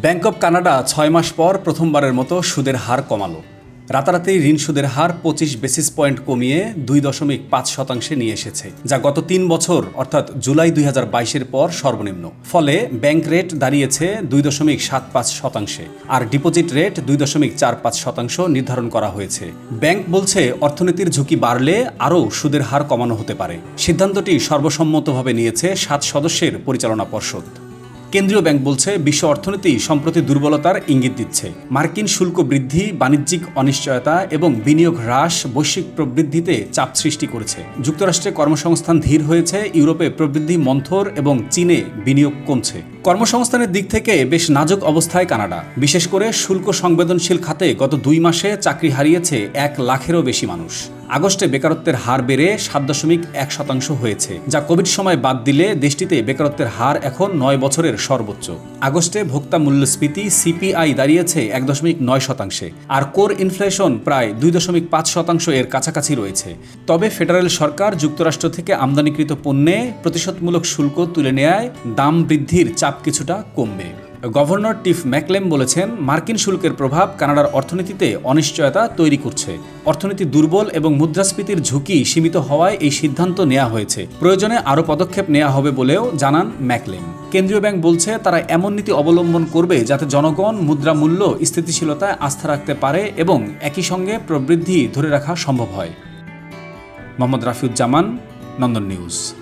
Bank of Canada ছয় মাস পর প্রথমবারের মতো সুদের হার কমালো। রাতারাতি ঋণ সুদের হার পঁচিশ বেসিস পয়েন্ট কমিয়ে দুই দশমিক পাঁচ শতাংশে নিয়ে এসেছে, যা গত তিন বছর, অর্থাৎ জুলাই দুই হাজার বাইশের পর সর্বনিম্ন। ফলে ব্যাংক রেট দাঁড়িয়েছে দুই দশমিক সাত পাঁচ শতাংশে, আর ডিপোজিট রেট দুই দশমিক চার পাঁচ শতাংশ নির্ধারণ করা হয়েছে। ব্যাংক বলছে অর্থনীতির ঝুঁকি বাড়লে আরও সুদের হার কমানো হতে পারে। সিদ্ধান্তটি সর্বসম্মতভাবে নিয়েছে সাত সদস্যের পরিচালনা পর্ষদ। কেন্দ্রীয় ব্যাংক বলছে, বিশ্ব অর্থনীতি সম্প্রতি দুর্বলতার ইঙ্গিত দিচ্ছে। মার্কিন শুল্ক বৃদ্ধি, বাণিজ্যিক অনিশ্চয়তা এবং বিনিয়োগ হ্রাস বৈশ্বিক প্রবৃদ্ধিতে চাপ সৃষ্টি করেছে। যুক্তরাষ্ট্রে কর্মসংস্থান ধীর হয়েছে, ইউরোপে প্রবৃদ্ধি মন্থর এবং চীনে বিনিয়োগ কমছে। কর্মসংস্থানের দিক থেকে বেশ নাজুক অবস্থায় কানাডা। বিশেষ করে শুল্ক সংবেদনশীল খাতে গত দুই মাসে চাকরি হারিয়েছে এক লাখেরও বেশি মানুষ। আগস্টে বেকারত্বের হার বেড়ে সাত দশমিক এক শতাংশ হয়েছে, যা কোভিড সময় বাদ দিলে দেশটিতে বেকারত্বের হার এখন নয় বছরের সর্বোচ্চ। আগস্টে ভোক্তা মূল্যস্ফীতি সিপিআই দাঁড়িয়েছে এক দশমিক নয় শতাংশে, আর কোর ইনফ্লেশন প্রায় দুই দশমিক পাঁচ শতাংশ এর কাছাকাছি রয়েছে। তবে ফেডারেল সরকার যুক্তরাষ্ট্র থেকে আমদানিকৃত পণ্যে প্রতিশোধমূলক শুল্ক তুলে নেয় দাম বৃদ্ধির চাপ কিছুটা কমবে। গভর্নর টিফ ম্যাকলেম বলেছেন, মার্কিন শুল্কের প্রভাব কানাডার অর্থনীতিতে অনিশ্চয়তা তৈরি করছে। অর্থনীতি দুর্বল এবং মুদ্রাস্ফীতির ঝুঁকি সীমিত হওয়ায় এই সিদ্ধান্ত নেওয়া হয়েছে। প্রয়োজনে আরও পদক্ষেপ নেওয়া হবে বলেও জানান ম্যাকলেম। কেন্দ্রীয় ব্যাংক বলছে, তারা এমন নীতি অবলম্বন করবে যাতে জনগণ মুদ্রা মূল্য স্থিতিশীলতায় আস্থা রাখতে পারে এবং একই সঙ্গে প্রবৃদ্ধি ধরে রাখা সম্ভব হয়। মোহাম্মদ রাফিউজ্জামান, নন্দন নিউজ।